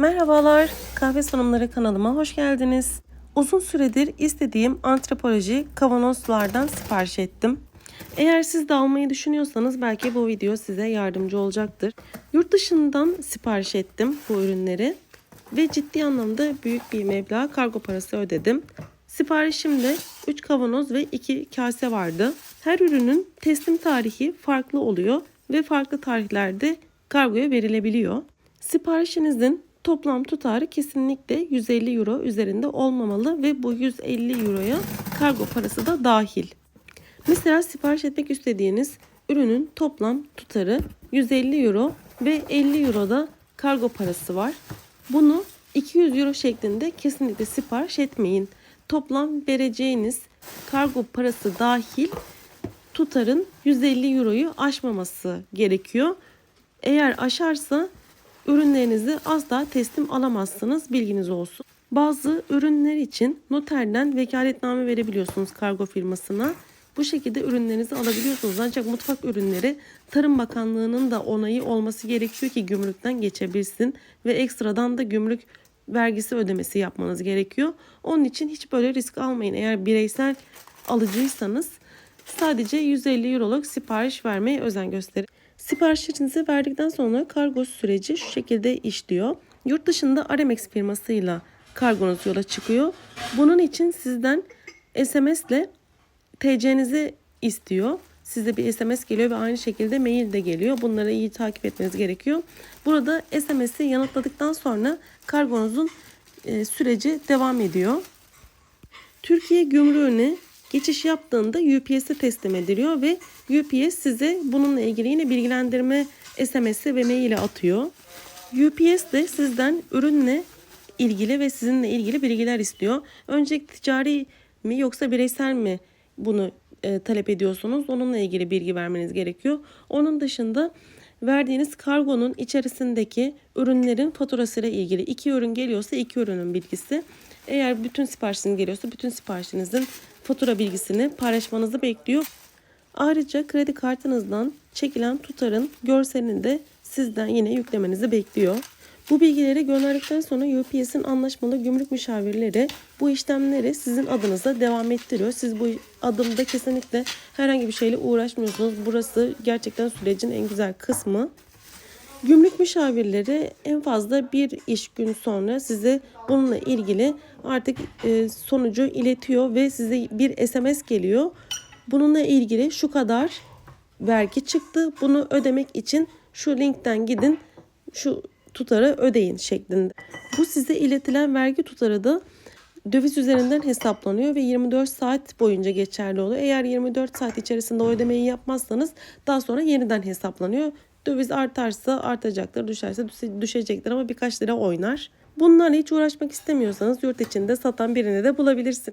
Merhabalar, Kahve Sunumları kanalıma hoş geldiniz. Uzun süredir istediğim antropoloji kavanozlardan sipariş ettim. Eğer siz de almayı düşünüyorsanız belki bu video size yardımcı olacaktır. Yurt dışından sipariş ettim bu ürünleri ve ciddi anlamda büyük bir meblağ kargo parası ödedim. Siparişimde 3 kavanoz ve 2 kase vardı. Her ürünün teslim tarihi farklı oluyor ve farklı tarihlerde kargoya verilebiliyor. Siparişinizin toplam tutarı kesinlikle 150 euro üzerinde olmamalı ve bu 150 euroya kargo parası da dahil. Mesela sipariş etmek istediğiniz ürünün toplam tutarı 150 euro ve 50 euro da kargo parası var. Bunu 200 euro şeklinde kesinlikle sipariş etmeyin. Toplam vereceğiniz kargo parası dahil tutarın 150 euroyu aşmaması gerekiyor. Eğer aşarsa ürünlerinizi asla teslim alamazsınız bilginiz olsun. Bazı ürünler için noterden vekaletname verebiliyorsunuz kargo firmasına. Bu şekilde ürünlerinizi alabiliyorsunuz. Ancak mutfak ürünleri Tarım Bakanlığı'nın da onayı olması gerekiyor ki gümrükten geçebilsin ve ekstradan da gümrük vergisi ödemesi yapmanız gerekiyor. Onun için hiç böyle risk almayın. Eğer bireysel alıcıysanız sadece 150 euroluk sipariş vermeye özen gösterin. Siparişlerinizi verdikten sonra kargo süreci şu şekilde işliyor. Yurt dışında Aramex firmasıyla kargonuz yola çıkıyor. Bunun için sizden SMS ile TC'nizi istiyor. Size bir SMS geliyor ve aynı şekilde mail de geliyor. Bunları iyi takip etmeniz gerekiyor. Burada SMS'i yanıtladıktan sonra kargonuzun e, süreci devam ediyor. Türkiye gümrüğüne geçiş yaptığında UPS'e teslim ediliyor ve UPS size bununla ilgili yine bilgilendirme SMS'i ve maili atıyor. UPS de sizden ürünle ilgili ve sizinle ilgili bilgiler istiyor. Önce ticari mi yoksa bireysel mi bunu e, talep ediyorsunuz? Onunla ilgili bilgi vermeniz gerekiyor. Onun dışında verdiğiniz kargonun içerisindeki ürünlerin faturasıyla ilgili iki ürün geliyorsa iki ürünün bilgisi. Eğer bütün siparişiniz geliyorsa bütün siparişinizin fatura bilgisini paylaşmanızı bekliyor. Ayrıca kredi kartınızdan çekilen tutarın görselini de sizden yine yüklemenizi bekliyor. Bu bilgileri gönderdikten sonra UPS'in anlaşmalı gümrük müşavirleri bu işlemleri sizin adınıza devam ettiriyor. Siz bu adımda kesinlikle herhangi bir şeyle uğraşmıyorsunuz. Burası gerçekten sürecin en güzel kısmı. Gümrük müşavirleri en fazla bir iş gün sonra size bununla ilgili artık e, sonucu iletiyor ve size bir SMS geliyor. Bununla ilgili şu kadar vergi çıktı. Bunu ödemek için şu linkten gidin şu tutarı ödeyin şeklinde. Bu size iletilen vergi tutarı da döviz üzerinden hesaplanıyor ve 24 saat boyunca geçerli oluyor. Eğer 24 saat içerisinde ödemeyi yapmazsanız daha sonra yeniden hesaplanıyor. Döviz artarsa artacaktır, düşerse düşecektir ama birkaç lira oynar. Bunlarla hiç uğraşmak istemiyorsanız yurt içinde satan birini de bulabilirsiniz.